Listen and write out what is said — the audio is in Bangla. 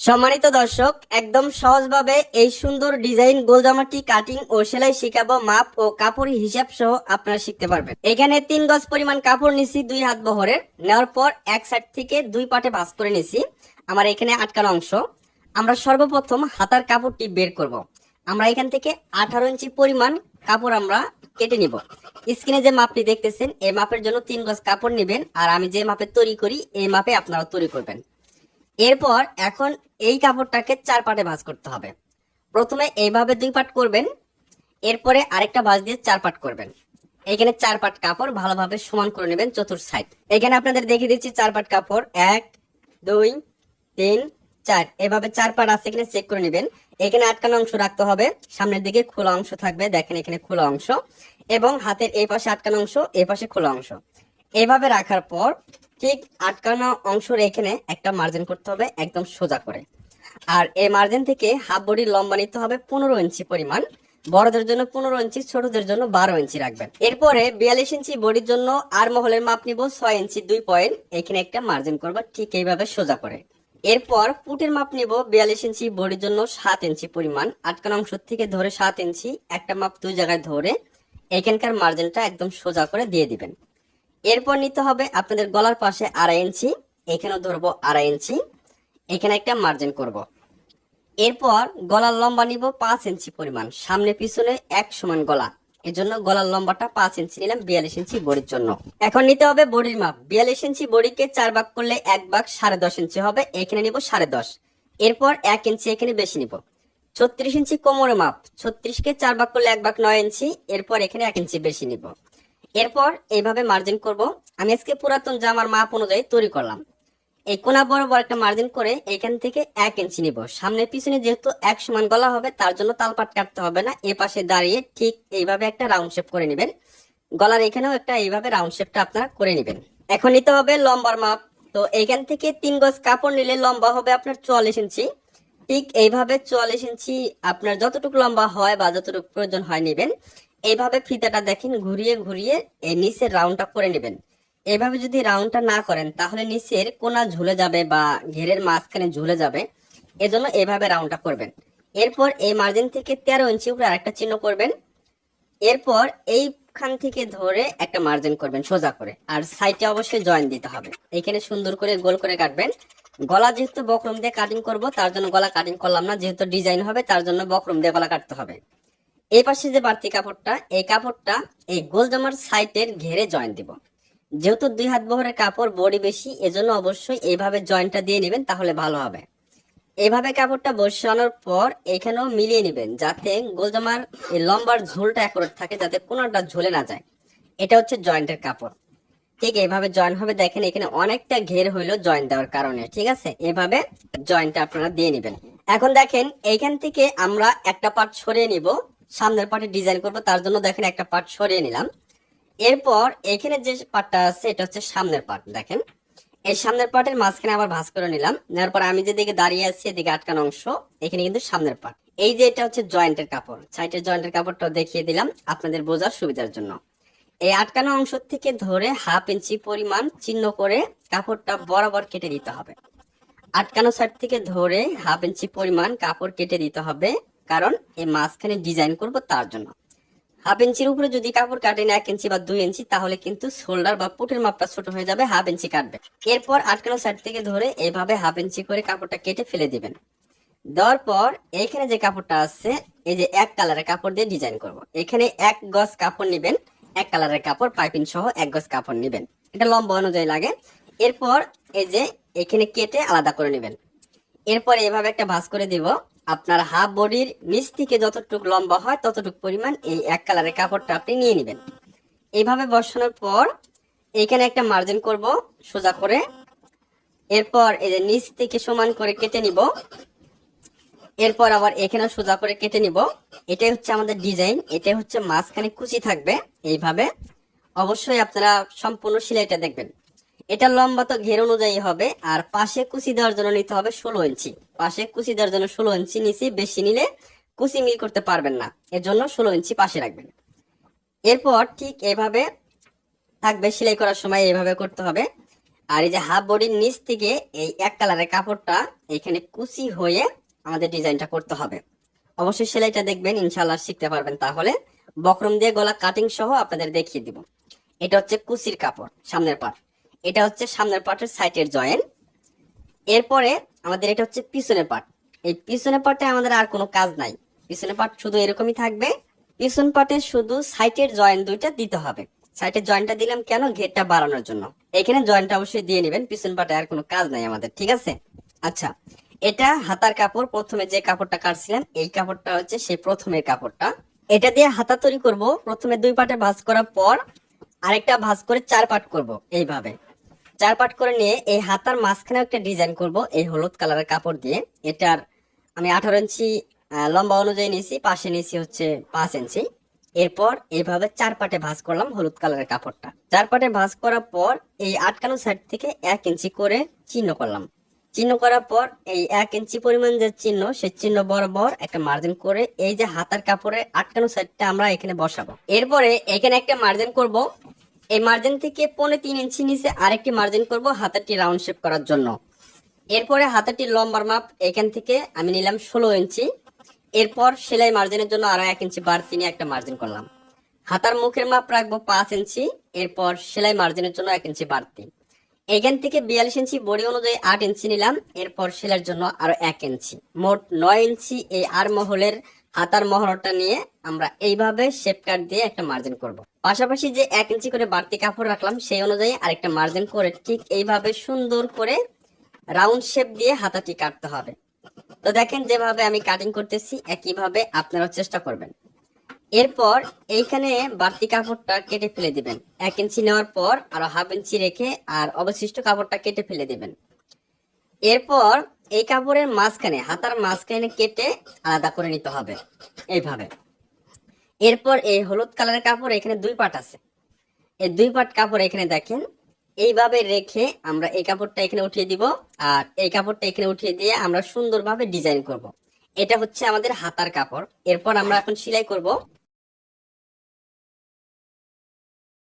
সম্মানিত দর্শক, একদম সহজভাবে এই সুন্দর ডিজাইন গোলজামাটি কাটিং ও সেলাই শিখাবো মাপ ও কাপড় হিসাব সহ আপনারা শিখতে পারবেন। এখানে তিন গজ পরিমাণ কাপড় নিছি দুই হাত বহরের। নেওয়ার পর এক সাইড থেকে দুই পাটে ভাঁজ করে নিছি। আমার এখানে আটকানো অংশ। আমরা সর্বপ্রথম হাতার কাপড়টি বের করব। আমরা এখান থেকে আঠারো ইঞ্চি পরিমাণ কাপড় আমরা কেটে নিব। স্ক্রিনে যে মাপটি দেখতেছেন, এই মাপের জন্য তিন গজ কাপড় নেবেন। আর আমি যে মাপে তৈরি করি, এই মাপে আপনারা তৈরি করবেন। এরপর এখন এই কাপড়টাকে চার পাটে ভাঁজ করতে হবে। প্রথমে এইভাবে দুই পাট করবেন, এরপরে আরেকটা ভাঁজ দিয়ে চার পাট করবেন। এখানে চার পাট কাপড় ভালোভাবে সমান করে নেবেন চতুর্থ সাইড এখানে আপনাদের দেখিয়ে দিচ্ছি চার পাট কাপড়। এক, দুই, তিন, চার। এভাবে চার পাট আছে এখানে চেক করে নেবেন। এখানে আটকানো অংশ রাখতে হবে। সামনের দিকে খোলা অংশ থাকবে। দেখেন এখানে খোলা অংশ। এবং হাতের এই পাশে আটকানো অংশ, এই পাশে খোলা অংশ। এভাবে রাখার পর ঠিক আটকানো অংশের এখানে একটা মার্জিন করতে হবে, একদম সোজা করে। আর এই মার্জিন থেকে হাফ বডির লম্বা নিতে হবে পনেরো ইঞ্চি পরিমাণ। বড়দের জন্য পনেরো ইঞ্চি, ছোটদের জন্য বারো ইঞ্চি রাখবেন। এরপরে বিয়াল্লিশ ইঞ্চি বডির জন্য আর মহলের মাপ নিব ছয় ইঞ্চি, দুই পয়েন্ট এখানে একটা মার্জিন করব ঠিক এইভাবে সোজা করে। এরপর পুটের মাপ নিব বিয়াল্লিশ ইঞ্চি বডির জন্য সাত ইঞ্চি পরিমাণ। আটকানো অংশ থেকে ধরে সাত ইঞ্চি, একটা মাপ দুই জায়গায় ধরে এখানকার মার্জিনটা একদম সোজা করে দিয়ে দিবেন। এরপর নিতে হবে আপনাদের গলার পাশে আড়াই ইঞ্চি, এখানেও ধরবো আড়াই ইঞ্চি, এখানে একটা মার্জিন করব। এরপর গলার লম্বা নিব পাঁচ ইঞ্চি পরিমাণ, সামনে পিছনে এক সমান গলা। এজন্য গলার লম্বাটা পাঁচ ইঞ্চি নিলাম, বিয়াল্লিশ ইঞ্চি বডির জন্য। এখন নিতে হবে বডির মাপ। বিয়াল্লিশ ইঞ্চি বডিকে চার ভাগ করলে এক ভাগ সাড়ে দশ ইঞ্চি হবে, এখানে নিব সাড়ে দশ। এরপর এক ইঞ্চি এখানে বেশি নিব। ছত্রিশ ইঞ্চি কোমরের মাপ। ছত্রিশকে চার ভাগ করলে এক ভাগ নয় ইঞ্চি, এরপর এখানে এক ইঞ্চি বেশি নিব। এরপর এইভাবে মার্জিন করব। আমি আজকে পুরাতন জামার মাপ অনুযায়ী তৈরি করলাম। এই কোনা বরাবর একটা মার্জিন করে এখান থেকে এক ইঞ্চি নিব। সামনে পিছনে যেহেতু এক সমান গলা হবে, তার জন্য তালপাট কাটতে হবে না। এ পাশে দাঁড়িয়ে ঠিক এইভাবে একটা রাউন্ড শেপ করে নেবেন। গলার এখানেও একটা এইভাবে রাউন্ড শেপটা আপনারা করে নেবেন। এখন নিতে হবে লম্বার মাপ। তো এখান থেকে তিন গজ কাপড় নিলে লম্বা হবে আপনার চুয়াল্লিশ ইঞ্চি। ঠিক এইভাবে চুয়াল্লিশ ইঞ্চি আপনার যতটুকু লম্বা হয় বা যতটুকু প্রয়োজন হয় নেবেন। এইভাবে ফিতাটা দেখেন, ঘুরিয়ে ঘুরিয়ে এই নিচের রাউন্ডটা করে নেবেন। এভাবে যদি রাউন্ডটা না করেন, তাহলে নিচের কোনা ঝুলে যাবে বা ঘেরের মাঝখানে ঝুলে যাবে। এজন্য এভাবে রাউন্ডটা করবেন। এরপর এই মার্জিন থেকে তেরো ইঞ্চি উপরে আরেকটা চিহ্ন করবেন। এরপর এইখান থেকে ধরে একটা মার্জিন করবেন সোজা করে। আর সাইডে অবশ্যই জয়েন দিতে হবে। এখানে সুন্দর করে গোল করে কাটবেন। গলা যেহেতু বক্রম দিয়ে কাটিং করব, তার জন্য গলা কাটিং করলাম না। যেহেতু ডিজাইন হবে, তার জন্য বক্রম দিয়ে গলা কাটতে হবে। এই পাশে যে বাড়তি কাপড়টা, এই কাপড়টা এই গোল জামার সাইডের ঘেরে জয়েন্ট দিব। যেহেতু দুই হাত বহরের কাপড় বডি বেশি, এজন্য অবশ্যই এইভাবে জয়েন্টটা দিয়ে নেবেন, তাহলে ভালো হবে। এইভাবে কাপড়টা বসানোর পর এখানেও মিলিয়ে নেবেন, যাতে গোল জামার এই লম্বার ঝোলটা অ্যাকুরেট থাকে, যাতে কোনোটা ঝুলে না যায়। এটা হচ্ছে জয়েন্টের কাপড়। ঠিক এইভাবে জয়েন হবে, দেখেন এখানে অনেকটা ঘের হইল জয়েন দেওয়ার কারণে, ঠিক আছে? এভাবে জয়েন্টটা আপনারা দিয়ে নেবেন। এখন দেখেন, এইখান থেকে আমরা একটা পার্ট সরিয়ে নিব। সামনের পার্টে ডিজাইন করব, তার জন্য দেখেন একটা পার্ট সরিয়ে নিলাম। এরপর এখানে যে পার্টটা আছে, এটা হচ্ছে সামনের পার্ট দেখেন। এই সামনের পার্টের মাঝখানে আবার ভাঁজ করে নিলাম। নেওয়ার পর আমি যেদিকে দাঁড়িয়ে আছি, এদিকে আটকানো অংশ, এখানে কিন্তু সামনের পার্ট এই যে এটা হচ্ছে জয়েন্টের কাপড় সাইডের জয়েন্টের কাপড়টা দেখিয়ে দিলাম আপনাদের বোঝার সুবিধার জন্য। এই আটকানো অংশ থেকে ধরে হাফ ইঞ্চি পরিমাণ চিহ্ন করে কাপড়টা বরাবর কেটে দিতে হবে। আটকানো সাইড থেকে ধরে হাফ ইঞ্চি পরিমাণ কাপড় কেটে দিতে হবে। কারণ এই মাঝখানে ডিজাইন করব তার জন্য। হাফ ইঞ্চির উপরে যদি কাপড় কাটেন এক ইঞ্চি বা দুই ইঞ্চি তাহলে কিন্তু শোল্ডার বা পুটের মাপটা ছোট হয়ে যাবে হাফ ইঞ্চি কাটবে। এরপর আটকানো সাইড থেকে ধরে এইভাবে হাফ ইঞ্চি করে কাপড়টা কেটে ফেলে দিবেন। দেওয়ার পর এইখানে যে কাপড়টা আছে, এই যে এক কালারের কাপড় দিয়ে ডিজাইন করব। এখানে এক গজ কাপড় নেবেন, এক কালারের কাপড় পাইপিং সহ এক গজ কাপড় নেবেন। এটা লম্বা অনুযায়ী লাগে। এরপর এই যে এখানে কেটে আলাদা করে নেবেন। এরপর এভাবে একটা ভাঁজ করে দিব। আপনার হাফ বডির নিচ থেকে যতটুকু লম্বা হয় ততটুকু পরিমাণ এই এক কালারের কাপড়টা আপনি নিয়ে নেবেন। এইভাবে বসানোর পর এখানে একটা মার্জিন করব সোজা করে। এরপর এই যে নিচ থেকে সমান করে কেটে নিব। এরপর আবার এখানে সোজা করে কেটে নিব। এটাই হচ্ছে আমাদের ডিজাইন এটাই হচ্ছে মাঝখানে কুচি থাকবে এইভাবে। অবশ্যই আপনারা সম্পূর্ণ সেলাইটা দেখবেন। এটা লম্বা তো ঘের অনুযায়ী হবে, আর পাশে কুচি দেওয়ার জন্য নিতে হবে ষোলো ইঞ্চি। পাশে কুচি দেওয়ার জন্য ষোলো ইঞ্চি নিচে বেশি নিলে কুচি মিল করতে পারবেন না। এর জন্য ষোলো ইঞ্চি পাশে রাখবেন। এরপর ঠিক এভাবে থাকবে, সেলাই করার সময় এভাবে করতে হবে। আর এই যে হাফ বডির নিচ থেকে এই এক কালারের কাপড়টা এখানে কুচি হয়ে আমাদের ডিজাইনটা করতে হবে। অবশ্যই সেলাইটা দেখবেন ইনশাল্লাহ শিখতে পারবেন। তাহলে বক্রম দিয়ে গলা কাটিং সহ আপনাদের দেখিয়ে দিব। এটা হচ্ছে কুচির কাপড়, সামনের পাট এটা হচ্ছে সামনের পাটের সাইটের জয়েন্ট। এরপরে আমাদের এটা হচ্ছে পিছনের পাট। এই পিছনের পাটে আমাদের আর কোনো কাজ নাই। পিছনের পাট শুধু এরকমই থাকবে। পিছন পাটে শুধু সাইটের জয়েন্ট দুইটা দিতে হবে। সাইটের জয়েন্টটা দিলাম কেন? ঘেরটা বাড়ানোর জন্য। এখানে জয়েন্টটা অবশ্যই দিয়ে নেবেন। পিছন পাটে আর কোনো কাজ নাই আমাদের, ঠিক আছে? আচ্ছা এটা হাতার কাপড়। প্রথমে যে কাপড়টা কাটছিলাম, এই কাপড়টা হচ্ছে সেই প্রথমের কাপড়টা। এটা দিয়ে হাতা তৈরি করব। প্রথমে দুই পাটে ভাঁজ করার পর আরেকটা ভাঁজ করে চার পাট করব এইভাবে। চার পাট করে নিয়ে এই হাতার মাঝখানে একটা ডিজাইন করব, এই হলুদ কালারের কাপড় দিয়ে। এটার আমি আঠারো ইঞ্চি লম্বা অনুযায়ী নিয়েছি, পাশে নিয়েছি হচ্ছে পাঁচ ইঞ্চি। এরপর এইভাবে চার পাটে ভাঁজ করলাম হলুদ কালারের কাপড়টা। চার পাটে ভাঁজ করার পর এই আটকানো সাইড থেকে এক ইঞ্চি করে চিহ্ন করলাম। চিহ্ন করার পর এই এক ইঞ্চি পরিমাণ যে চিহ্ন, সেই চিহ্ন বরাবর একটা মার্জিন করে এই যে হাতার কাপড়ের আটকানো সাইডটা আমরা এখানে বসাবো। এরপরে এখানে একটা মার্জিন করব এই মার্জিন থেকে পৌনে তিন ইঞ্চি নিচে আরেকটি মার্জিন করব হাতাটি রাউন্ড শেপ করার জন্য। এরপরে হাতাটির লম্বার মাপ এখান থেকে আমি নিলাম ষোলো ইঞ্চি। এরপর সেলাই মার্জিনের জন্য আরও এক ইঞ্চি বাড়তি নিয়ে একটা মার্জিন করলাম। হাতার মুখের মাপ রাখব পাঁচ ইঞ্চি, এরপর সেলাই মার্জিনের জন্য এক ইঞ্চি বাড়তি। এখান থেকে বিয়াল্লিশ ইঞ্চি বডি অনুযায়ী আট ইঞ্চি নিলাম, এরপর সেলাইয়ের জন্য আরও এক ইঞ্চি। মোট নয় ইঞ্চি এই আর মহলের হাতার মহরটা নিয়ে আমরা এইভাবে শেপ কাট দিয়ে একটা মার্জিন করব। পাশাপাশি যে এক ইঞ্চি করে বাড়তি কাপড় রাখলাম, সেই অনুযায়ী আরেকটা মার্জিন করে ঠিক এইভাবে সুন্দর করে রাউন্ড শেপ দিয়ে হাতাটি কাটতে হবে। তো দেখেন যেভাবে আমি কাটিং করতেছি, একইভাবে আপনারা চেষ্টা করবেন। এরপর এইখানে বাড়তি কাপড়টা কেটে ফেলে দিবেন। এক ইঞ্চি নেওয়ার পর আরও হাফ ইঞ্চি রেখে আর অবশিষ্ট কাপড়টা কেটে ফেলে দিবেন। এরপর এই কাপড়ের মাঝখানে, হাতার মাঝখানে কেটে আলাদা করে নিতে হবে, এইভাবে। এরপর এই হলুদ কালারের কাপড় এখানে দুই পাট আছে। এই দুই পাট কাপড় এখানে দেখেন, এইভাবে রেখে আমরা এই কাপড়টা এখানে উঠিয়ে দিব, আর এই কাপড়টা এখানে উঠিয়ে দিয়ে আমরা সুন্দরভাবে ডিজাইন করব। এটা হচ্ছে আমাদের হাতার কাপড়। এরপর আমরা এখন সেলাই করব।